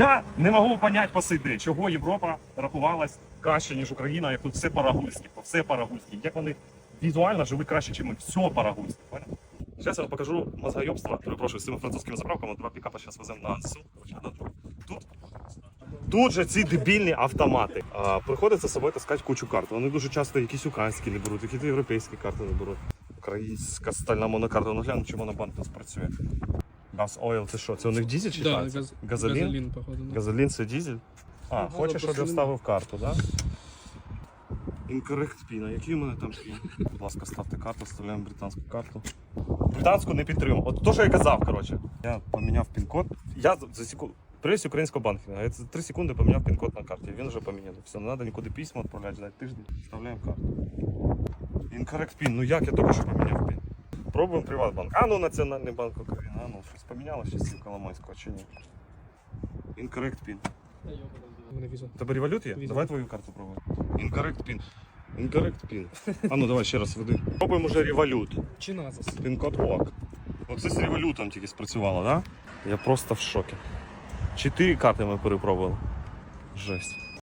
Я не можу поняти по чого Європа рахувалась краще, ніж Україна, як тут все по-рагульськи, все по-рагульськи. Як вони візуально жили краще, ніж ми. Все по-рагульськи. Зараз я вам покажу мозгойобство. Перепрошую, з цими французькими заправками. Два пікапа зараз веземо на АНСУ. На. Тут Тут же ці дебільні автомати. А, приходиться з собою таскати кучу карт. Вони дуже часто якісь українські не беруть, якісь європейські карти не беруть. Українська стальна монокарта. Ну глянь, чи монобанк у нас працює. Gas Oil, це що? Це у них дізель чи Да, танці? газ... Газолін? газолін, походу. Да. Газолін це дізель? А, Ага, хочеш, щоб я просто вставив карту, так? Да? Incorrect пін. А який у мене там пін? Будь ласка, ставте карту, вставляємо британську карту. Британську не підтримую. От то, що я казав, коротше. Я поміняв пін-код. Я за- за секунду. Прийшов українського банкінгу. Я за 3 секунди поміняв пін-код на карті. Він вже поміняв. Все, не треба нікуди письма відправляти, ждати тиждень. Вставляємо карту. Incorrect пін. Ну як я тільки що поміняв пін? Пробуємо Приватбанк. А ну Національний банк України. А ну щось поміняло з Коломойського чи ні? Incorrect пін. У мене віза. У тебе револют є? Давай твою карту пробуємо. Incorrect пін. Incorrect пін. А ну давай ще раз веди. Пробуємо вже револют. Чи назас? Пін-код ОАК. Оце з револютом тільки спрацювало, так? Да? Я просто в шокі. Чотири карти ми перепробували. Жесть.